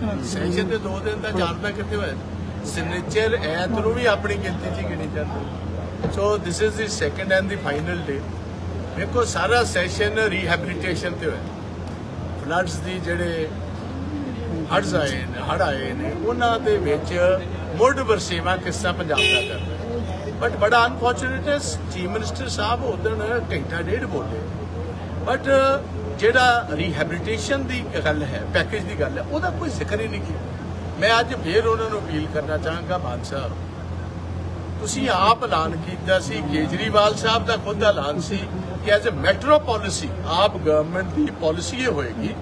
ਕਰਾ ਸੈਸ਼ਨ ਦੇ ਦੋ ਦਿਨ ਦਾ ਜਾਣਦਾ ਕਿੱਥੇ ਹੋਇਆ ਸਿਗਨੇਚਰ ਐਤ ਵੀ ਆਪਣੀ ਗਿਣਤੀ 'ਚ ਗਿਣੀ ਜਾਂਦੀ so this is the second and the final day ਵੇਖੋ ਸਾਰਾ ਸੈਸ਼ਨ ਰੀਹੈਬਿਲਿਟੇਸ਼ਨ ਤੇ ਹੋਇਆ। ਫਲੱਡਸ ਦੀ ਜਿਹੜੇ ਹੜ੍ਹ ਆਏ ਨੇ, ਹੜ੍ਹ ਆਏ ਨੇ, ਉਹਨਾਂ ਦੇ ਵਿੱਚ ਮੁੱਢ ਵਰਸੇਵਾ ਕਿਸ ਪੰਜਾਬ ਦਾ ਕਰਦਾ ਬਟ ਬੜਾ ਅਨਫੋਰਚੂਨੇਟ ਹੈ ਚੀਫ ਮਿਨਿਸਟਰ ਸਾਹਿਬ ਉਦੋਂ ਘੰਟਾ ਡੇਢ ਬੋਲੇ। ਬਟ uh, ਜਿਹੜਾ ਰੀਹੈਬਿਲਿਟੇਸ਼ਨ ਦੀ ਗੱਲ ਹੈ ਪੈਕੇਜ ਦੀ ਗੱਲ ਹੈ, ਉਹਦਾ ਕੋਈ ਜ਼ਿਕਰ ਹੀ ਨਹੀਂ ਕੀਤਾ। ਮੈਂ ਅੱਜ ਫੇਰ ਉਹਨਾਂ ਨੂੰ ਅਪੀਲ ਕਰਨਾ ਚਾਹਾਂਗਾ, ਮਾਨ ਸਾਹਿਬ। ਤੁਸੀਂ ਆਪ ਐਲਾਨ ਕੀਤਾ ਸੀ, ਕੇਜਰੀਵਾਲ ਸਾਹਿਬ ਦਾ ਖੁਦ ਐਲਾਨ ਸੀ ਕਿ as a metro policy AAP government the policy ਇਹ ਹੋਏਗੀ,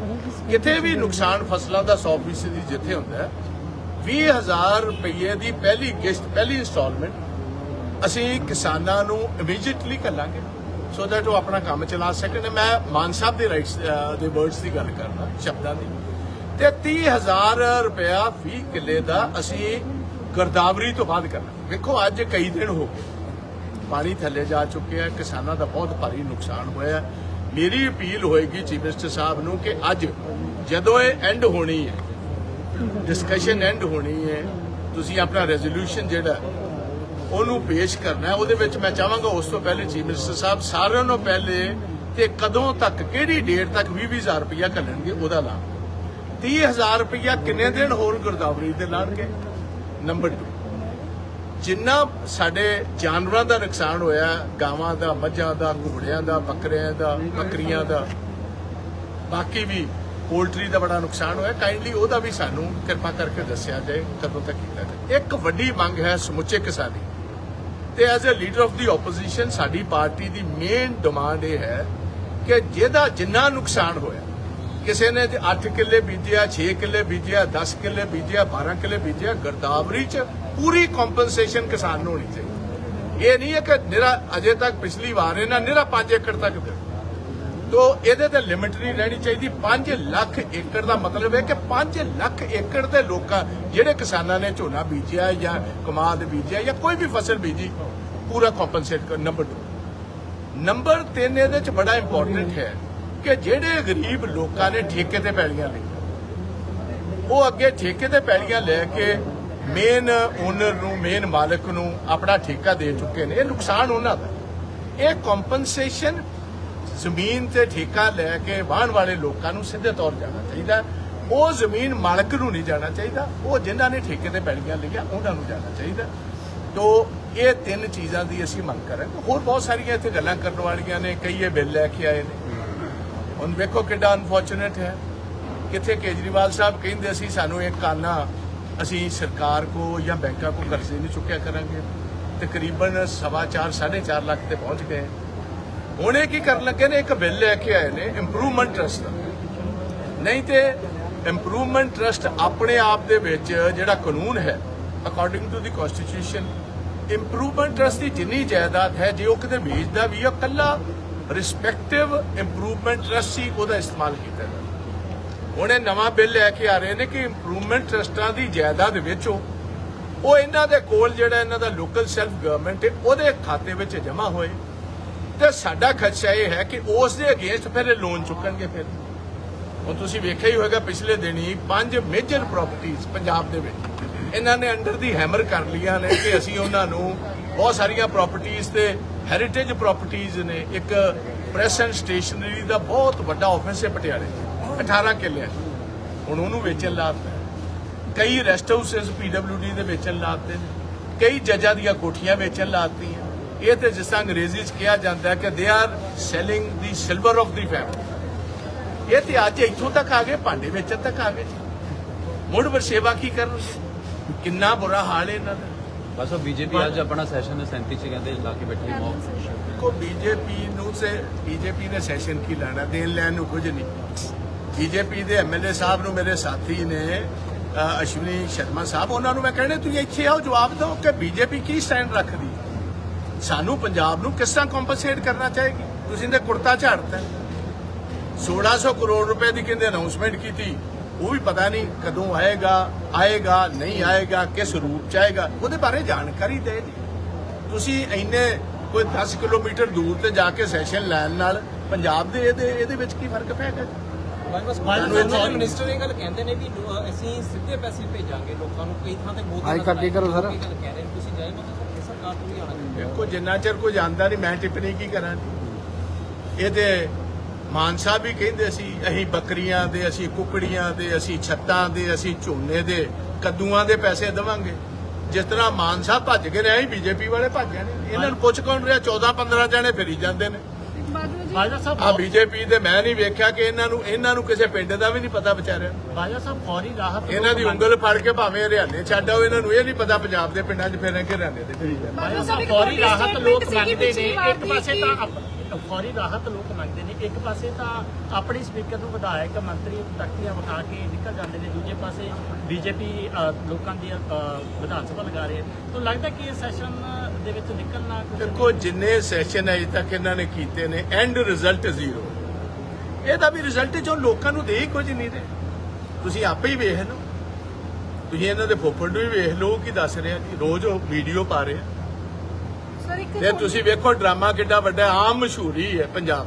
ਕਿਤੇ ਵੀ ਨੁਕਸਾਨ ਫਸਲਾਂ ਦਾ 100% ਦੀ ਜਿੱਥੇ ਹੁੰਦਾ ਹੈ 20000 ਰੁਪਏ ਦੀ ਪਹਿਲੀ ਕਿਸ਼ਤ, ਪਹਿਲੀ ਇੰਸਟਾਲਮੈਂਟ ਅਸੀਂ ਕਿਸਾਨਾਂ ਨੂੰ ਇਮੀਡੀਏਟਲੀ ਕਰਾਂਗੇ ਸੋ ਦੈਟ ਉਹ ਆਪਣਾ ਕੰਮ ਚਲਾ ਸਕਣ ਮੈਂ ਮਾਨ ਸਾਹਿਬ ਦੇ ਰਾਈਟਸ ਦੇ ਵਰਡਸ ਦੀ ਗੱਲ ਕਰਨਾ ਸ਼ਬਦਾਂ ਦੀ। ਤੇ 30000 ਰੁਪਇਆ 20 ਕਿੱਲੇ ਦਾ ਅਸੀਂ ਗਰਦਾਵਰੀ ਤੋਂ ਬਾਅਦ ਕਰਨਾ। ਵੇਖੋ, ਅੱਜ ਕਈ ਦਿਨ ਹੋ ਗਏ। ਪਾਣੀ ਥੱਲੇ ਜਾ ਚੁੱਕਿਆ ਕਿਸਾਨਾਂ ਦਾ ਬਹੁਤ ਭਾਰੀ ਨੁਕਸਾਨ ਹੋਇਆ ਮੇਰੀ ਅਪੀਲ ਹੋਏਗੀ ਚੀਫ ਮਿਨਿਸਟਰ ਸਾਹਿਬ ਨੂੰ ਕਿ ਅੱਜ ਜਦੋਂ ਇਹ ਐਂਡ ਹੋਣੀ ਹੈ ਡਿਸਕਸ਼ਨ ਐਂਡ ਹੋਣੀ ਹੈ, ਤੁਸੀਂ ਆਪਣਾ ਰੈਜ਼ੋਲੂਸ਼ਨ ਜਿਹੜਾ ਉਹਨੂੰ ਪੇਸ਼ ਕਰਨਾ ਹੈ। ਉਹਦੇ ਵਿੱਚ ਮੈਂ ਚਾਹਾਂਗਾ ਉਸ ਤੋਂ ਪਹਿਲੇ ਚੀਫ ਮਿਨਿਸਟਰ ਸਾਹਿਬ ਸਾਰਿਆਂ ਨੂੰ ਪਹਿਲੇ ਤੇ ਕਦੋਂ ਤੱਕ, ਕਿਹੜੀ ਡੇਟ ਤੱਕ 20000 ਰੁਪਇਆ ਘੱਲਣਗੇ, ਉਹਦਾ ਲਾ 30000 ਰੁਪਇਆ ਕਿੰਨੇ ਦਿਨ ਹੋਰ ਗੁਰਦਾਵਰੀ ਦੇ ਲਾਣਗੇ? ਨੰਬਰ 2 ਜਿੰਨਾ ਸਾਡੇ ਜਾਨਵਰਾਂ ਦਾ ਨੁਕਸਾਨ ਹੋਇਆ, ਗਾਵਾਂ ਦਾ, ਮੱਝਾਂ ਦਾ, ਘੋੜਿਆਂ ਦਾ, ਬੱਕਰਿਆਂ ਦਾ, ਬੱਕਰੀਆਂ ਦਾ, ਬਾਕੀ ਵੀ ਪੋਲਟਰੀ ਦਾ ਬੜਾ ਨੁਕਸਾਨ ਹੋਇਆ। ਕਾਈਂਡਲੀ ਉਹਦਾ ਵੀ ਸਾਨੂੰ ਕਿਰਪਾ ਕਰਕੇ ਦੱਸਿਆ ਜਾਏ, ਕਦੋਂ ਤੱਕ ਕੀਤਾ ਜਾਏ। ਇੱਕ ਵੱਡੀ ਮੰਗ ਹੈ ਸਮੁੱਚੇ ਕਿਸਾਨੀ ਤੇ as a leader of the opposition ਸਾਡੀ ਪਾਰਟੀ ਦੀ ਮੇਨ ਡਿਮਾਂਡ ਇਹ ਹੈ ਕਿ ਜਿਹਦਾ ਜਿੰਨਾ ਨੁਕਸਾਨ ਹੋਇਆ, ਕਿਸੇ ਨੇ 8 ਕਿੱਲੇ ਬੀਜਿਆ 6 ਕਿੱਲੇ ਬੀਜਿਆ 10 ਕਿੱਲੇ ਬੀਜਿਆ 12 ਕਿੱਲੇ ਬੀਜਿਆ, ਗਰਦਾਵਰੀ ਚ ਪੂਰੀ ਕੰਪਨਸੇਸ਼ਨ ਕਿਸਾਨ ਨੂੰ ਹੋਣੀ ਚਾਹੀਦੀ। ਇਹ ਨਹੀਂ ਹੈ ਕਿ ਨਿਰਾ ਅਜੇ ਤੱਕ ਪਿਛਲੀ ਵਾਰ ਇਹਨਾਂ ਨਿਰਾ 5 ਏਕੜ ਤੱਕ ਦਿੱਤਾ। ਤੋ ਇਹਦੇ ਤੇ ਲਿਮਿਟ ਨਹੀਂ ਰਹਿਣੀ ਚਾਹੀਦੀ। 5 ਲੱਖ ਏਕੜ ਦਾ ਮਤਲਬ ਹੈ ਕਿ 5 ਲੱਖ ਏਕੜ ਦੇ ਲੋਕਾਂ, ਜਿਹੜੇ ਕਿਸਾਨਾਂ ਨੇ ਝੋਨਾ ਬੀਜਿਆ ਜਾਂ ਕਮਾਦ ਬੀਜਿਆ ਜਾਂ ਕੋਈ ਵੀ ਫਸਲ ਬੀਜੀ, ਪੂਰਾ ਕੰਪਨਸੇਟ ਕਰ ਨੰਬਰ 2 ਨੰਬਰ 3 ਇਹਦੇ ਚ ਬੜਾ ਇੰਪੋਰਟੈਂਟ ਹੈ ਕਿ ਜਿਹੜੇ ਗਰੀਬ ਲੋਕਾਂ ਨੇ ਠੇਕੇ ਤੇ ਪੈਲੀਆਂ ਲਈਆਂ, ਉਹ ਅੱਗੇ ਠੇਕੇ ਤੇ ਪੈਲੀਆਂ ਲੈ ਕੇ ਮੇਨ ਓਨਰ ਨੂੰ ਮੇਨ ਮਾਲਕ ਨੂੰ ਆਪਣਾ ਠੇਕਾ ਦੇ ਚੁੱਕੇ ਨੇ। ਇਹ ਨੁਕਸਾਨ ਉਹਨਾਂ ਦਾ। ਇਹ ਕੰਪਨਸੇਸ਼ਨ ਜ਼ਮੀਨ ਤੇ ਠੇਕਾ ਲੈ ਕੇ ਵਾਹਣ ਵਾਲੇ ਲੋਕਾਂ ਨੂੰ ਸਿੱਧੇ ਤੌਰ ਜਾਣਾ ਚਾਹੀਦਾ। ਉਹ ਜ਼ਮੀਨ ਮਾਲਕ ਨੂੰ ਨਹੀਂ ਜਾਣਾ ਚਾਹੀਦਾ। ਉਹ ਜਿਨ੍ਹਾਂ ਨੇ ਠੇਕੇ ਤੇ ਪੈਲੀਆਂ ਲਈਆਂ ਉਹਨਾਂ ਨੂੰ ਜਾਣਾ ਚਾਹੀਦਾ। ਤੋ ਇਹ ਤਿੰਨ ਚੀਜ਼ਾਂ ਦੀ ਅਸੀਂ ਮੰਗ ਕਰਾਂਗੇ। ਹੋਰ ਬਹੁਤ ਸਾਰੀਆਂ ਇੱਥੇ ਗੱਲਾਂ ਕਰਨ ਵਾਲੀਆਂ ਨੇ। ਕਈ ਇਹ ਬਿੱਲ ਲੈ ਕੇ ਆਏ ਨੇ। ਹੁਣ ਵੇਖੋ ਕਿੱਡਾ ਅਨਫੋਰਚੂਨੇਟ ਹੈ। ਕਿੱਥੇ ਕੇਜਰੀਵਾਲ ਸਾਹਿਬ ਕਹਿੰਦੇ ਸੀ ਸਾਨੂੰ ਇਹ ਕਾਨਾ ਅਸੀਂ ਸਰਕਾਰ ਕੋ ਜਾਂ ਬੈਂਕਾਂ ਕੋ ਕਰਜ਼ੇ ਨਹੀਂ ਚੁੱਕਿਆ ਕਰਾਂਗੇ। ਤਕਰੀਬਨ ਸਵਾ ਚਾਰ, ਸਾਢੇ 4.5 ਲੱਖ ਤੇ ਪਹੁੰਚ ਗਏ। ਹੁਣ ਇਹ ਕੀ ਕਰਨ ਲੱਗੇ ਨੇ, ਇੱਕ ਬਿੱਲ ਲੈ ਕੇ ਆਏ ਨੇ ਇੰਪਰੂਵਮੈਂਟ ਟਰਸਟ ਦਾ। ਨਹੀਂ ਤੇ ਇੰਪਰੂਵਮੈਂਟ ਟਰਸਟ ਆਪਣੇ ਆਪ ਦੇ ਵਿੱਚ ਜਿਹੜਾ ਕਾਨੂੰਨ ਹੈ according to the constitution improvement trust ਦੀ ਜਿੰਨੀ ਜਾਇਦਾਦ ਹੈ, ਜੇ ਉਹ ਕਿਤੇ ਵੇਚਦਾ ਵੀ ਹੈ ਕੱਲਾ ਰਿਸਪੈਕਟਿਵ ਇੰਪਰੂਵਮੈਂਟ ਟਰਸਟ ਹੀ ਉਹਦਾ ਇਸਤੇਮਾਲ ਕੀਤਾ ਜਾਂਦਾ। ਹੁਣ ਇਹ ਨਵਾਂ ਬਿੱਲ ਲੈ ਕੇ ਆ ਰਹੇ ਨੇ ਕਿ ਇੰਪਰੂਵਮੈਂਟ ਟਰਸਟਾਂ ਦੀ ਜਾਇਦਾਦ ਵਿੱਚੋਂ ਉਹ ਇਹਨਾਂ ਦੇ ਕੋਲ ਜਿਹੜਾ ਇਹਨਾਂ ਦਾ ਲੋਕਲ ਸੈਲਫ ਗਵਰਨਮੈਂਟ ਹੈ, ਉਹਦੇ ਖਾਤੇ ਵਿੱਚ ਜਮ੍ਹਾਂ ਹੋਏ। ਤੇ ਸਾਡਾ ਖਦਸ਼ਾ ਇਹ ਹੈ ਕਿ ਉਸ ਦੇ ਅਗੇਂਸਟ ਫਿਰ ਇਹ ਲੋਨ ਚੁੱਕਣਗੇ ਫਿਰ। ਹੁਣ ਤੁਸੀਂ ਵੇਖਿਆ ਹੀ ਹੋਵੇਗਾ ਪਿਛਲੇ ਦਿਨੀ ਪੰਜ ਮੇਜਰ ਪ੍ਰਾਪਰਟੀਆਂ ਪੰਜਾਬ ਦੇ ਵਿੱਚ। ਇਹਨਾਂ ਨੇ ਅੰਡਰ ਦੀ ਹੈਮਰ ਕਰ ਲੀਆਂ ਨੇ ਕਿ ਅਸੀਂ ਉਹਨਾਂ ਨੂੰ ਬਹੁਤ ਸਾਰੀਆਂ ਪ੍ਰਾਪਰਟੀਆਂ ਤੇ ਹੈਰੀਟੇਜ ਪ੍ਰਾਪਰਟੀਆਂ ਨੇ। ਇੱਕ ਪ੍ਰੈਸ ਐਂਡ ਸਟੇਸ਼ਨਰੀ ਦਾ ਬਹੁਤ ਵੱਡਾ ਆਫਿਸ ਹੈ ਪਟਿਆਲੇ 'ਚ, 18 ਕਿੱਲਿਆਂ 'ਚ। ਹੁਣ ਉਹਨੂੰ ਵੇਚਣ ਲਾਤਾ ਕਈ ਰੈਸਟ ਹਾਊਸਸ ਪੀਡਬਲਯੂਡੀ ਦੇ ਵੇਚਣ ਲਾਤੇ ਨੇ। ਕਈ ਜੱਜਾਂ ਦੀਆਂ ਕੋਠੀਆਂ ਵੇਚਣ ਲਾਤੀਆਂ ਇਹ ਤੇ ਜਿਸ ਅੰਗਰੇਜ਼ੀ 'ਚ ਕਿਹਾ ਜਾਂਦਾ ਹੈ ਕਿ they are selling the silver of the family ਇਹ ਤੇ ਅੱਜ ਇੱਥੋਂ ਤੱਕ ਆ ਗਏ ਭਾਂਡੇ ਵੇਚਣ ਤੱਕ ਆ ਗਏ ਮੁੜ ਵਰਸੇਵਾ ਕੀ ਕਰਨਗੇ? ਕਿੰਨਾ ਬੁਰਾ ਹਾਲ ਹੈ ਇਹਨਾਂ ਦਾ। ਬਸ ਉਹ ਬੀਜੇਪੀ ਅੱਜ ਆਪਣਾ ਸੈਸ਼ਨ 37 ਚ ਕਹਿੰਦੇ ਲਾ ਕੇ ਬੈਠੀ ਮੌਤ। ਕੋ ਬੀਜੇਪੀ ਨੂੰ ਸੇ ਬੀਜੇਪੀ ਨੇ ਸੈਸ਼ਨ ਕੀ ਲੈਣਾ ਦੇਣ ਲੈਣ ਨੂੰ ਕੁਝ ਨਹੀਂ। ਬੀਜੇਪੀ ਦੇ ਐਮਐਲਏ ਸਾਹਿਬ ਨੂੰ ਮੇਰੇ ਸਾਥੀ ਨੇ ਅਸ਼ਵਨੀ ਸ਼ਰਮਾ ਸਾਹਿਬ ਉਹਨਾਂ ਨੂੰ ਮੈਂ ਕਹਿੰਦਾ ਤੁਸੀਂ ਇੱਥੇ ਆਓ ਜਵਾਬ ਦਿਓ ਕਿ ਬੀਜੇਪੀ ਕੀ ਸਟੈਂਡ ਰੱਖਦੀ ਸਾਨੂੰ ਪੰਜਾਬ ਨੂੰ ਕਿਸ ਤਰ੍ਹਾਂ ਕੰਪਨਸੇਟ ਕਰਨਾ ਚਾਹੇਗੀ? ਤੁਸੀਂ ਤੇ ਕੁੜਤਾ ਝਾੜਤਾ 1600 ਕਰੋੜ ਰੁਪਏ ਦੀ ਕਹਿੰਦੇ ਅਨਾਉਂਸਮੈਂਟ ਕੀਤੀ? ਉਹ ਵੀ ਪਤਾ ਨਹੀਂ ਕਦੋਂ ਆਏਗਾ ਆਏਗਾ ਨਹੀਂ ਆਏਗਾ ਕਿਸ ਰੂਪ ਚ ਆਏਗਾ। ਉਹਦੇ ਬਾਰੇ ਜਾਣਕਾਰੀ ਦੇ ਜੀ ਤੁਸੀਂ ਇੰਨੇ ਕੋਈ 10 ਕਿਲੋਮੀਟਰ ਦੂਰ ਤੇ ਜਾ ਕੇ ਸੈਸ਼ਨ ਲੈਣ ਨਾਲ ਪੰਜਾਬ ਦੇ ਇਹਦੇ ਇਹਦੇ ਵਿੱਚ ਕੀ ਫ਼ਰਕ ਪੈਗਾ ਮਿਨਿਸਟਰ ਇਹ ਗੱਲ ਕਹਿੰਦੇ ਨੇ ਵੀ ਅਸੀਂ ਸਿੱਧੇ ਪੈਸੇ ਭੇਜਾਂਗੇ ਲੋਕਾਂ ਨੂੰ ਕਈ ਥਾਂ ਤੇ ਬਹੁਤ ਆਈ ਕਰਕੇ ਕਰੋ ਸਰ। ਨੇ ਤੁਸੀਂ ਜਾਏ ਦੇਖੋ, ਜਿੰਨਾ ਚਿਰ ਕੋਈ ਜਾਂਦਾ ਨਹੀਂ ਮੈਂ ਟਿੱਪਣੀ ਕੀ ਕਰਾਂ ਇਹ ਤੇ ਮਾਨ ਸਾਹਿਬ ਵੀ ਕਹਿੰਦੇ ਸੀ, ਅਸੀਂ ਬੱਕਰੀਆਂ ਦੇ, ਅਸੀਂ ਕੁਕੜੀਆਂ ਦੇ, ਅਸੀਂ ਛੱਤਾਂ ਦੇ, ਅਸੀਂ ਝੋਨੇ ਦੇ, ਕੱਦੂਆਂ ਦੇ ਪੈਸੇ ਦੇਵਾਂਗੇ। ਜਿਸ ਤਰ੍ਹਾਂ ਮਾਨ ਸਾਹਿਬ ਭੱਜ ਕੇ ਰਹੇ ਬੀਜੇਪੀ ਵਾਲੇ ਭੱਜੇ ਨੇ। ਇਹਨਾਂ ਨੂੰ ਪੁੱਛ ਕੌਣ ਰਿਹਾ? 14 15 ਜਣੇ ਫਿਰੀ ਜਾਂਦੇ ਨੇ। ਬਾਜਵਾ ਸਾਹਿਬ ਆ ਬੀਜੇਪੀ ਦੇ ਮੈਂ ਨਹੀਂ ਵੇਖਿਆ ਕਿ ਇਹਨਾਂ ਨੂੰ ਇਹਨਾਂ ਨੂੰ ਕਿਸੇ ਪਿੰਡ ਦਾ ਵੀ ਨਹੀਂ ਪਤਾ ਵਿਚਾਰਿਆਂ ਨੂੰ। ਬਾਜਵਾ ਸਾਹਿਬ ਫੌਰੀ ਰਾਹਤ ਇਹਨਾਂ ਦੀ ਉਂਗਲ ਫੜ ਕੇ ਭਾਵੇਂ ਹਰਿਆਣੇ ਛੱਡ ਆਓ ਇਹਨਾਂ ਨੂੰ ਇਹ ਨਹੀਂ ਪਤਾ ਪੰਜਾਬ ਦੇ ਪਿੰਡਾਂ 'ਚ ਫਿਰਨ ਕਿ ਹਰਿਆਣੇ ਦੇ ਫਿਰੀ ਜਾਂਦੇ ਬਾਜਵਾ ਸਾਹਿਬ ਫੌਰੀ ਰਾਹਤ ਲੋਕ ਮੰਗਦੇ ਨੇ। ਇੱਕ ਪਾਸੇ ਤਾਂ ਫੌਰੀ ਰਾਹਤ ਲੋਕ ਮੰਗਦੇ ਨੇ। ਇੱਕ ਪਾਸੇ ਤਾਂ ਆਪਣੀ ਸਪੀਕਰ ਨੂੰ ਵਿਧਾਇਕ ਮੰਤਰੀ ਤਖਤੀਆਂ ਵਿਖਾ ਕੇ ਨਿਕਲ ਜਾਂਦੇ ਨੇ। ਦੂਜੇ ਪਾਸੇ ਬੀਜੇਪੀ ਲੋਕਾਂ ਦੀ ਵਿਧਾਨ ਸਭਾ ਲਗਾ ਰਹੀ ਹੈ ਤਾਂ ਲੱਗਦਾ ਕਿ ਇਹ ਸੈਸ਼ਨ ਦੇ ਵਿੱਚ ਨਿਕਲਣਾ ਦੇਖੋ ਜਿੰਨੇ ਸੈਸ਼ਨ ਅਜੇ ਤੱਕ ਇਹਨਾਂ ਨੇ ਕੀਤੇ ਨੇ ਐਂਡ ਰਿਜ਼ਲਟ ਜ਼ੀਰੋ ਇਹਦਾ ਵੀ ਰਿਜ਼ਲਟ ਜੋ ਲੋਕਾਂ ਨੂੰ ਦੇ ਕੁਝ ਨਹੀਂ ਰਹੇ ਤੁਸੀਂ ਆਪੇ ਹੀ ਵੇਖ ਲਓ। ਤੁਸੀਂ ਇਹਨਾਂ ਦੇ ਫੋਫੜ ਨੂੰ ਵੀ ਵੇਖ ਲਓ ਕੀ ਦੱਸ ਰਿਹਾ ਜੀ ਰੋਜ਼ ਉਹ ਵੀਡੀਓ ਪਾ ਰਹੇ। ਆ ਸਰ ਇੱਕ ਤੇ ਤੁਸੀਂ ਵੇਖੋ ਡਰਾਮਾ ਕਿੱਡਾ ਵੱਡਾ ਆਮ ਮਸ਼ਹੂਰੀ ਹੈ ਪੰਜਾਬ।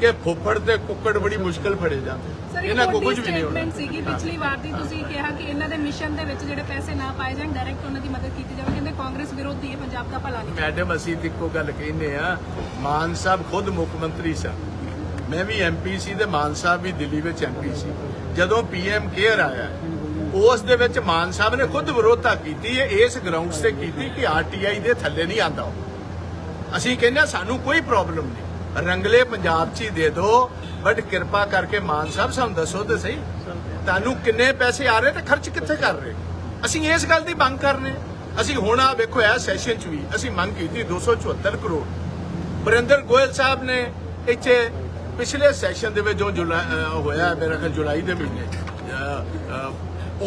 ਕਿ ਫੋਫੜ ਤੇ ਕੁੱਕੜ ਬੜੀ ਮੁਸ਼ਕਲ ਫੜੇ ਜਾਂਦੇ ਸਰ ਇਹਨਾਂ ਇੱਕ ਕੋਲ ਕੁਝ ਵੱਡੀ ਵੀ ਨਹੀਂ ਹੋਣਾ। ਸਟੇਟਮੈਂਟ ਸੀਗੀ ਪਿਛਲੀ ਵਾਰ ਦੀ ਤੁਸੀਂ ਕਿਹਾ ਕਿ ਇਹਨਾਂ ਦੇ ਮਿਸ਼ਨ ਦੇ ਵਿੱਚ ਜਿਹੜੇ ਪੈਸੇ ਨਾ ਪਾਏ ਜਾਣ ਡਾਇਰੈਕਟ ਉਹਨਾਂ ਦੀ ਮਦਦ ਕੀਤੀ ਜਾਵੇ। ਕਹਿੰਦੇ ਕਾਂਗਰਸ ਵਿਰੋਧੀ ਹੈ ਪੰਜਾਬ ਦਾ ਭਲਾ ਨਹੀਂ। ਮੈਡਮ ਅਸੀਂ ਤੇ ਇੱਕੋ ਗੱਲ ਕਹਿੰਦੇ ਆ ਮਾਨ ਸਾਹਿਬ ਖੁਦ ਮੁੱਖ ਮੰਤਰੀ ਸਨ। ਮੈਂ ਵੀ ਐਮਪੀ ਸੀ ਤੇ ਮਾਨ ਸਾਹਿਬ ਵੀ ਦਿੱਲੀ ਵਿੱਚ ਐਮਪੀ ਸੀ। ਜਦੋਂ ਪੀਐਮ ਕੇਅਰ ਆਇਆ ਉਸ ਦੇ ਵਿੱਚ ਮਾਨ ਸਾਹਿਬ ਨੇ ਖੁਦ ਵਿਰੋਧਤਾ ਕੀਤੀ ਹੈ ਇਸ ਗਰਾਊਂਡਸ ਤੇ ਕੀਤੀ ਕਿ ਆਰਟੀਆਈ ਦੇ ਥੱਲੇ ਨਹੀਂ ਆਂਦਾ ਅਸੀਂ ਕਹਿੰਦੇ ਸਾਨੂੰ ਕੋਈ ਪ੍ਰੋਬਲਮ ਨਹੀਂ। ਰੰਗਲੇ ਪੰਜਾਬ 'ਚ ਹੀ ਦੇ ਦਿਓ ਬਟ ਕਿਰਪਾ ਕਰਕੇ ਮਾਨ ਸਾਹਿਬ ਸਾਨੂੰ ਦੱਸੋ ਤੇ ਸਹੀ। ਤੁਹਾਨੂੰ ਕਿੰਨੇ ਪੈਸੇ ਆ ਰਹੇ ਤੇ ਖਰਚ ਕਿੱਥੇ ਕਰ ਰਹੇ? ਅਸੀਂ ਇਸ ਗੱਲ ਦੀ ਮੰਗ ਕਰਨੇ ਅਸੀਂ ਹੁਣ ਆ ਵੇਖੋ ਇਹ ਸੈਸ਼ਨ 'ਚ ਵੀ ਅਸੀਂ ਮੰਗ ਕੀਤੀ 274 ਕਰੋੜ। ਬਰਿੰਦਰ ਗੋਇਲ ਸਾਹਿਬ ਨੇ ਇੱਥੇ ਪਿਛਲੇ ਸੈਸ਼ਨ ਦੇ ਵਿੱਚ ਜੋ ਹੋਇਆ ਮੇਰਾ ਖਿਆਲ ਜੁਲਾਈ ਦੇ ਮਹੀਨੇ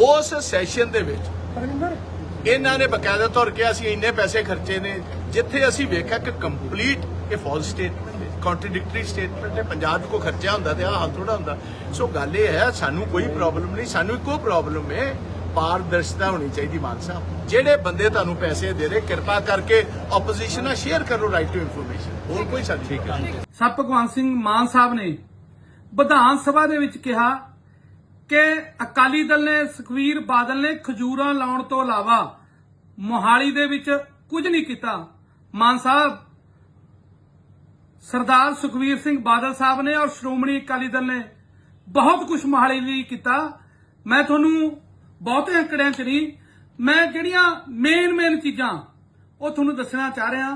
ਉਸ ਸੈਸ਼ਨ ਦੇ ਵਿੱਚ ਇਹਨਾਂ ਨੇ ਬਕਾਇਦਾ ਤੌਰ ਕਿਹਾ ਅਸੀਂ ਇੰਨੇ ਪੈਸੇ ਖਰਚੇ ਨੇ ਜਿੱਥੇ ਅਸੀਂ ਵੇਖਿਆ ਕਿ ਕੰਪਲੀਟ ਇਹ ਫਾਲਸ ਸਟੇਟਮੈਂਟ ਕੰਟਰਡਿਕਟਰੀ ਸਟੇਟਮੈਂਟ ਹੈ ਪੰਜਾਬ 'ਚ ਕੋਈ ਖਰਚਾ ਹੁੰਦਾ ਤੇ ਆਹ ਹਾਲ ਥੋੜਾ ਹੁੰਦਾ। ਸੋ ਗੱਲ ਇਹ ਹੈ ਸਾਨੂੰ ਕੋਈ ਪ੍ਰੋਬਲਮ ਨਹੀਂ ਸਾਨੂੰ ਇੱਕੋ ਪ੍ਰੋਬਲਮ ਹੈ ਪਾਰਦਰਸ਼ਤਾ ਹੋਣੀ ਚਾਹੀਦੀ ਮਾਨ ਸਾਹਿਬ। ਜਿਹੜੇ ਬੰਦੇ ਤੁਹਾਨੂੰ ਪੈਸੇ ਦੇ ਰਹੇ ਕਿਰਪਾ ਕਰਕੇ ਆਪੋਜੀਸ਼ਨ ਨਾਲ ਸ਼ੇਅਰ ਕਰੋ ਰਾਈਟ ਟੂ ਇਨਫੋਰਮੇਸ਼ਨ ਹੋਰ ਕੋਈ ਸਾਡੀ ਠੀਕ ਹੈ। ਸਰ ਭਗਵੰਤ ਸਿੰਘ ਮਾਨ ਸਾਹਿਬ ਨੇ ਵਿਧਾਨ ਸਭਾ ਦੇ ਵਿੱਚ ਕਿਹਾ ਕਿ ਅਕਾਲੀ ਦਲ ਨੇ ਸੁਖਵੀਰ ਬਾਦਲ ਨੇ ਖਜੂਰਾਂ ਲਾਉਣ ਤੋਂ ਇਲਾਵਾ ਮੋਹਾਲੀ ਦੇ ਵਿੱਚ ਕੁਝ ਨਹੀਂ ਕੀਤਾ। ਮਾਨ ਸਾਹਿਬ ਸਰਦਾਰ ਸੁਖਵੀਰ ਸਿੰਘ ਬਾਦਲ ਸਾਹਿਬ ਨੇ ਔਰ ਸ਼੍ਰੋਮਣੀ ਅਕਾਲੀ ਦਲ ਨੇ ਬਹੁਤ ਕੁਝ ਮੋਹਾਲੀ ਲਈ ਕੀਤਾ। ਮੈਂ ਤੁਹਾਨੂੰ ਬਹੁਤੇ ਅੰਕੜਿਆਂ 'ਚ ਨਹੀਂ, ਮੈਂ ਜਿਹੜੀਆਂ ਮੇਨ ਮੇਨ ਚੀਜ਼ਾਂ ਉਹ ਤੁਹਾਨੂੰ ਦੱਸਣਾ ਚਾਹ ਰਿਹਾ।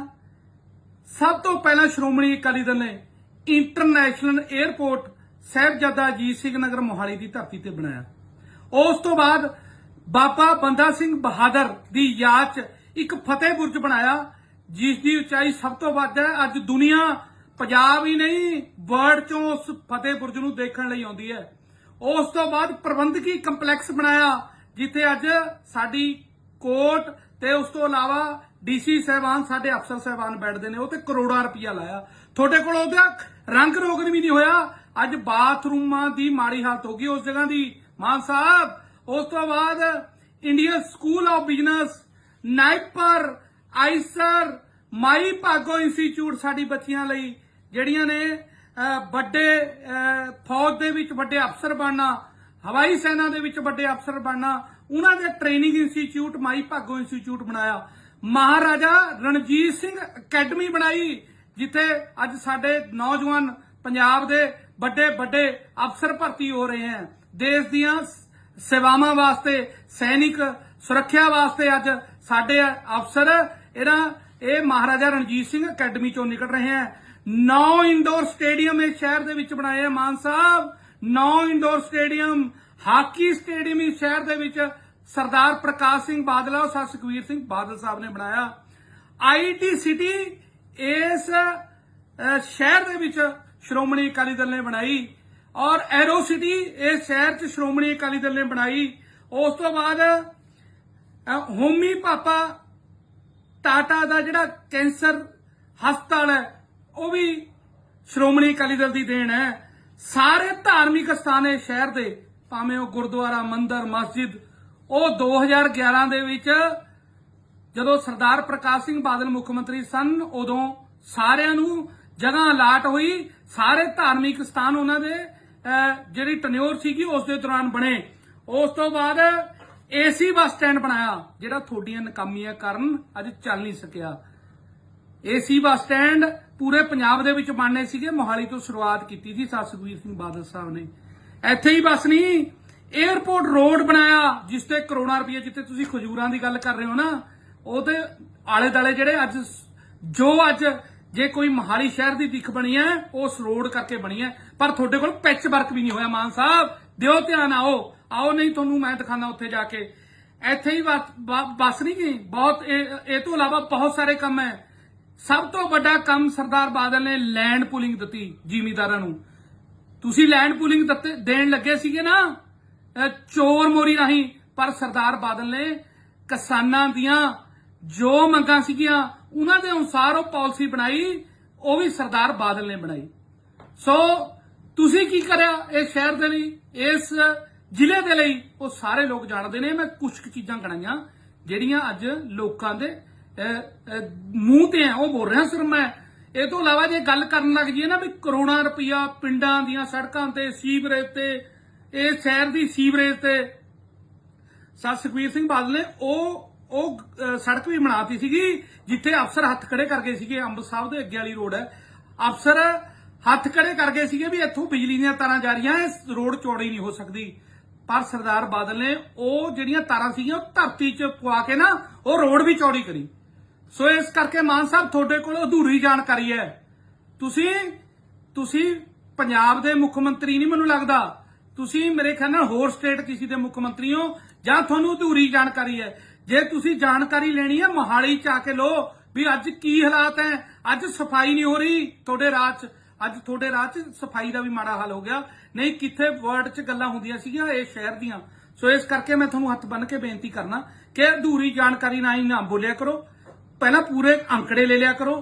ਸਭ ਤੋਂ ਪਹਿਲਾਂ ਸ਼੍ਰੋਮਣੀ ਅਕਾਲੀ ਦਲ ਨੇ ਇੰਟਰਨੈਸ਼ਨਲ 에ਅਰਪੋਰਟ ਸਾਹਿਬਜ਼ਾਦਾ ਅਜੀਤ ਸਿੰਘ ਨਗਰ ਮੋਹਾਲੀ ਦੀ ਧਰਤੀ ਤੇ ਬਣਾਇਆ। ਉਸ ਤੋਂ ਬਾਅਦ ਬਾਬਾ ਬੰਦਾ ਸਿੰਘ ਬਹਾਦਰ ਦੀ ਯਾਦ 'ਚ ਇੱਕ ਫਤਿਹ ਬੁਰਜ ਬਣਾਇਆ ਜਿਸ ਦੀ ਉਚਾਈ ਸਭ ਤੋਂ ਵੱਧ ਹੈ। ਅੱਜ ਦੁਨੀਆ ਪੰਜਾਬ ਹੀ ਨਹੀਂ ਵਰਲਡ 'ਚੋਂ ਉਸ ਫਤਿਹ ਬੁਰਜ ਨੂੰ ਦੇਖਣ ਲਈ ਆਉਂਦੀ ਹੈ। ਉਸ ਤੋਂ ਬਾਅਦ ਪ੍ਰਬੰਧਕੀ ਕੰਪਲੈਕਸ ਬਣਾਇਆ, ਜਿੱਥੇ ਅੱਜ ਸਾਡੀ ਕੋਰਟ ਤੇ ਉਸ ਤੋਂ ਇਲਾਵਾ ਡੀਸੀ ਸਹਿਬਾਨ, ਸਾਡੇ ਅਫਸਰ ਸਹਿਬਾਨ ਬੈਠਦੇ ਨੇ। ਉਹ ਤੇ ਕਰੋੜਾਂ ਰੁਪਇਆ ਲਾਇਆ। ਤੁਹਾਡੇ ਕੋਲ ਉਹਦਾ ਰੰਗ ਰੋਗਨ ਵੀ ਨਹੀਂ ਹੋਇਆ। ਅੱਜ ਬਾਥਰੂਮਾਂ ਦੀ ਮਾੜੀ ਹਾਲਤ ਹੋ ਗਈ ਉਸ ਜਗ੍ਹਾ ਦੀ। ਮਾਨ ਸਾਹਿਬ, ਉਸ ਤੋਂ ਬਾਅਦ Indian school of business NIPER IISER Mai Bhago institute ਸਾਡੀ ਬੱਚੀਆਂ ਲਈ ਜਿਹੜੀਆਂ ਨੇ ਵੱਡੇ ਫੌਜ ਦੇ ਵਿੱਚ ਵੱਡੇ ਅਫਸਰ ਬਣਨਾ, ਹਵਾਈ ਸੈਨਾ ਦੇ ਵਿੱਚ ਵੱਡੇ ਅਫਸਰ ਬਣਨਾ, ਉਹਨਾਂ ਦੇ training institute Mai Bhago institute ਬਣਾਇਆ। ਮਹਾਰਾਜਾ ਰਣਜੀਤ ਸਿੰਘ ਅਕੈਡਮੀ ਬਣਾਈ, ਜਿੱਥੇ ਅੱਜ ਸਾਡੇ ਨੌਜਵਾਨ ਪੰਜਾਬ ਦੇ ਵੱਡੇ ਵੱਡੇ ਅਫਸਰ ਭਰਤੀ ਹੋ ਰਹੇ ਹਨ ਦੇਸ਼ ਦੀਆਂ ਸੇਵਾਵਾਂ ਵਾਸਤੇ, ਸੈਨਿਕ ਸੁਰੱਖਿਆ ਵਾਸਤੇ ਅੱਜ ਸਾਡੇ ਅਫਸਰ, ਇਹਨਾਂ, ਇਹ ਮਹਾਰਾਜਾ ਰਣਜੀਤ ਸਿੰਘ ਅਕੈਡਮੀ ਚੋਂ ਨਿਕਲ ਰਹੇ ਹਨ ਨੌ ਇੰਡੋਰ ਸਟੇਡੀਅਮ ਇਸ ਸ਼ਹਿਰ ਦੇ ਵਿੱਚ ਬਣਾਏ ਆ, ਮਾਨ ਸਾਹਿਬ। ਨੌ ਇੰਡੋਰ ਸਟੇਡੀਅਮ ਹਾਕੀ ਸਟੇਡੀਅਮ ਇਸ ਸ਼ਹਿਰ ਦੇ ਵਿੱਚ। ਸਰਦਾਰ ਪ੍ਰਕਾਸ਼ ਸਿੰਘ ਬਾਦਲ ਔਰ ਸਰ ਸੁਖਵੀਰ ਸਿੰਘ ਬਾਦਲ ਸਾਹਿਬ ਨੇ ਬਣਾਇਆ। ਆਈਟੀ ਸਿਟੀ ਇਸ ਸ਼ਹਿਰ ਦੇ ਵਿੱਚ ਸ਼੍ਰੋਮਣੀ ਅਕਾਲੀ ਦਲ ਨੇ ਬਣਾਈ। ਔਰ ਐਰੋ ਸਿਟੀ ਇਸ ਸ਼ਹਿਰ 'ਚ ਸ਼੍ਰੋਮਣੀ ਅਕਾਲੀ ਦਲ ਨੇ ਬਣਾਈ। ਉਸ ਤੋਂ ਬਾਅਦ ਹੋਮੀ ਪਾਪਾ ਟਾਟਾ ਦਾ ਜਿਹੜਾ ਕੈਂਸਰ ਹਸਪਤਾਲ ਹੈ ਉਹ ਵੀ ਸ਼੍ਰੋਮਣੀ ਅਕਾਲੀ ਦਲ ਦੀ ਦੇਣ ਹੈ। ਸਾਰੇ ਧਾਰਮਿਕ ਸਥਾਨ ਇਹ ਸ਼ਹਿਰ ਦੇ, ਭਾਵੇਂ ਉਹ ਗੁਰਦੁਆਰਾ, ਮੰਦਿਰ, ਮਸਜਿਦ, ਉਹ 2011 ਦੇ ਵਿੱਚ ਜਦੋਂ ਸਰਦਾਰ ਪ੍ਰਕਾਸ਼ ਸਿੰਘ ਬਾਦਲ ਮੁੱਖ ਮੰਤਰੀ ਸਨ, ਉਦੋਂ ਸਾਰਿਆਂ ਨੂੰ ਜਗ੍ਹਾ ਅਲਾਟ ਹੋਈ। ਸਾਰੇ ਧਾਰਮਿਕ ਸਥਾਨ ਉਹਨਾਂ ਦੇ ਜਿਹੜੀ ਟਨਿਓਰ ਸੀਗੀ, ਉਸ ਦੇ ਦੌਰਾਨ ਬਣੇ। ਉਸ ਤੋਂ ਬਾਅਦ ਏਸੀ ਬੱਸ ਸਟੈਂਡ ਬਣਾਇਆ, ਜਿਹੜਾ ਤੁਹਾਡੀਆਂ ਨਕਾਮੀਆਂ ਕਾਰਨ ਅੱਜ ਚੱਲ ਨਹੀਂ ਸਕਿਆ। ਏਸੀ ਬੱਸ ਸਟੈਂਡ ਪੂਰੇ ਪੰਜਾਬ ਦੇ ਵਿੱਚ ਬਣਨੇ ਸੀਗੇ। ਮੋਹਾਲੀ ਤੋਂ ਸ਼ੁਰੂਆਤ ਕੀਤੀ ਸੀ ਸਰ ਸੁਖਬੀਰ ਸਿੰਘ ਬਾਦਲ ਸਾਹਿਬ ਨੇ। ਇੱਥੇ ਹੀ ਬਸ ਨਹੀਂ 에ਅਰਪੋਰਟ ਰੋਡ ਬਣਾਇਆ, ਜਿਸ ਤੇ ਕਰੋੜਾਂ ਰੁਪਏ ਜਿੱਥੇ ਤੁਸੀਂ ਖਜੂਰਾਂ ਦੀ ਗੱਲ ਕਰ ਰਹੇ ਹੋ ਨਾ, ਉਹ ਉਹਦੇ ਆਲੇ ਦਾਲੇ ਜਿਹੜੇ ਅੱਜ ਜੋ ਅੱਜ ਜੇ ਕੋਈ ਮੋਹਾਲੀ ਸ਼ਹਿਰ ਦੀ ਦਿੱਖ ਬਣੀ ਹੈ, ਉਸ ਰੋਡ ਕਰਕੇ ਬਣੀ ਹੈ। ਪਰ ਤੁਹਾਡੇ ਕੋਲ ਪੈਚ ਵਰਕ ਵੀ ਨਹੀਂ ਹੋਇਆ, ਮਾਨ ਸਾਹਿਬ। ਦਿਓ ਧਿਆਨ ਆਓ। ਆਓ ਨਹੀਂ ਤੁਹਾਨੂੰ ਮੈਂ ਦਿਖਾਣਾ ਉੱਥੇ ਜਾ ਕੇ। ਇੱਥੇ ਹੀ ਬਸ, ਬ- ਨਹੀਂ ਗਈ। ਬਹੁਤ, ਇਹ ਇਹ ਤੋਂ ਇਲਾਵਾ ਬਹੁਤ ਸਾਰੇ ਕੰਮ ਹੈ। ਸਭ ਤੋਂ ਵੱਡਾ ਕੰਮ ਸਰਦਾਰ ਬਾਦਲ ਨੇ ਲੈਂਡ ਪੂਲਿੰਗ ਦਿੱਤੀ ਜ਼ਿਮੀਦਾਰਾਂ ਨੂੰ। ਤੁਸੀਂ ਲੈਂਡ ਪੂਲਿੰਗ ਦਿੱਤੇ, ਦੇਣ ਲੱਗੇ ਸੀਗੇ ਨਾ ਚੋਰ ਮੋਰੀ ਰਾਹੀਂ, ਪਰ ਸਰਦਾਰ ਬਾਦਲ ਨੇ ਕਿਸਾਨਾਂ ਦੀਆਂ ਜੋ ਮੰਗਾਂ ਸੀਗੀਆਂ, ਉਹਨਾਂ ਦੇ ਅਨੁਸਾਰ ਉਹ ਪਾਲਿਸੀ ਬਣਾਈ, ਉਹ ਵੀ ਸਰਦਾਰ ਬਾਦਲ ਨੇ ਬਣਾਈ। ਸੋ ਤੁਸੀਂ ਕੀ ਕਰਿਆ ਇਸ ਸ਼ਹਿਰ ਦੇ ਲਈ? ਇਸ ਜ਼ਿਲ੍ਹੇ ਦੇ ਲਈ? ਉਹ ਸਾਰੇ ਲੋਕ ਜਾਣਦੇ ਨੇ, ਮੈਂ ਕੁਝ ਕੁ ਚੀਜ਼ਾਂ ਗਣਾਈਆਂ, ਜਿਹੜੀਆਂ ਅੱਜ ਲੋਕਾਂ ਦੇ ਮੂੰਹ ਤੇ ਹੈ ਉਹ ਬੋਲ ਰਿਹਾ ਸਿਰ ਮੈਂ। ਇਹ ਤੋਂ ਇਲਾਵਾ ਜੇ ਗੱਲ ਕਰਨ ਲੱਗ ਜਾਈਏ ਨਾ ਵੀ ਕਰੋੜਾਂ ਰੁਪਈਆ ਪਿੰਡਾਂ ਦੀਆਂ ਸੜਕਾਂ ਤੇ ਸੀਵਰੇਜ ਤੇ, ਇਹ ਸ਼ਹਿਰ ਦੀ ਸੀਵਰੇਜ ਤੇ, ਸਰ ਸੁਖਬੀਰ ਸਿੰਘ ਬਾਦਲ ਨੇ ਉਹ ਉਹ ਸੜਕ ਵੀ ਬਣਾਤੀ ਸੀਗੀ, ਜਿੱਥੇ ਅਫਸਰ ਹੱਥ ਖੜੇ ਕਰ ਗਏ ਸੀਗੇ। ਅੰਬ ਸਾਹਿਬ ਦੇ ਅੱਗੇ ਵਾਲੀ ਰੋਡ ਹੈ। ਅਫਸਰ ਹੱਥ ਖੜੇ ਕਰ ਗਏ ਸੀਗੇ ਵੀ ਇੱਥੋਂ ਬਿਜਲੀ ਦੀਆਂ ਤਾਰਾਂ ਜਾ ਰਹੀਆਂ ਇਹ ਰੋਡ ਚੌੜੀ ਨਹੀਂ ਹੋ ਸਕਦੀ। ਪਰ ਸਰਦਾਰ ਬਾਦਲ ਨੇ ਉਹ ਜਿਹੜੀਆਂ ਤਾਰਾਂ ਸੀਗੀਆਂ, ਉਹ ਧਰਤੀ 'ਚ ਪਵਾ ਕੇ ਨਾ, ਉਹ ਰੋਡ ਵੀ ਚੌੜੀ ਕਰੀ। ਸੋ ਇਸ ਕਰਕੇ ਮਾਨ ਸਾਹਿਬ ਤੁਹਾਡੇ ਕੋਲ ਅਧੂਰੀ ਜਾਣਕਾਰੀ ਹੈ। ਤੁਸੀਂ ਤੁਸੀਂ ਪੰਜਾਬ ਦੇ ਮੁੱਖ ਮੰਤਰੀ ਨਹੀਂ ਮੈਨੂੰ ਲੱਗਦਾ। ਤੁਸੀਂ ਮੇਰੇ ਖਿਆਲ ਨਾਲ ਹੋਰ ਸਟੇਟ ਕਿਸੇ ਦੇ ਮੁੱਖ ਮੰਤਰੀ ਹੋ, ਜਾਂ ਤੁਹਾਨੂੰ ਅਧੂਰੀ ਜਾਣਕਾਰੀ ਹੈ। ਜੇ ਤੁਸੀਂ ਜਾਣਕਾਰੀ ਲੈਣੀ ਹੈ, ਮੋਹਾਲੀ ਚ ਆ ਕੇ ਲੋ ਵੀ ਅੱਜ ਕੀ ਹਾਲਾਤ ਹੈ। ਅੱਜ ਸਫ਼ਾਈ ਨਹੀਂ ਹੋ ਰਹੀ ਤੁਹਾਡੇ ਰਾਜ ਚ। ਅੱਜ ਤੁਹਾਡੇ ਰਾਜ ਚ ਸਫ਼ਾਈ ਦਾ ਵੀ ਮਾੜਾ ਹਾਲ ਹੋ ਗਿਆ। ਨਹੀਂ, ਕਿੱਥੇ ਵਰਡ ਚ ਗੱਲਾਂ ਹੁੰਦੀਆਂ ਸੀਗੀਆਂ, ਇਹ ਸ਼ਹਿਰ ਦੀਆਂ। ਸੋ ਇਸ ਕਰਕੇ ਮੈਂ ਤੁਹਾਨੂੰ ਹੱਥ ਬੰਨ ਕੇ ਬੇਨਤੀ ਕਰਨਾ ਕਿ ਅਧੂਰੀ ਜਾਣਕਾਰੀ ਨਾਲ ਹੀ ਨਾ ਬੋਲਿਆ ਕਰੋ। ਪਹਿਲਾਂ ਪੂਰੇ ਅੰਕੜੇ ਲੈ ਲਿਆ ਕਰੋ।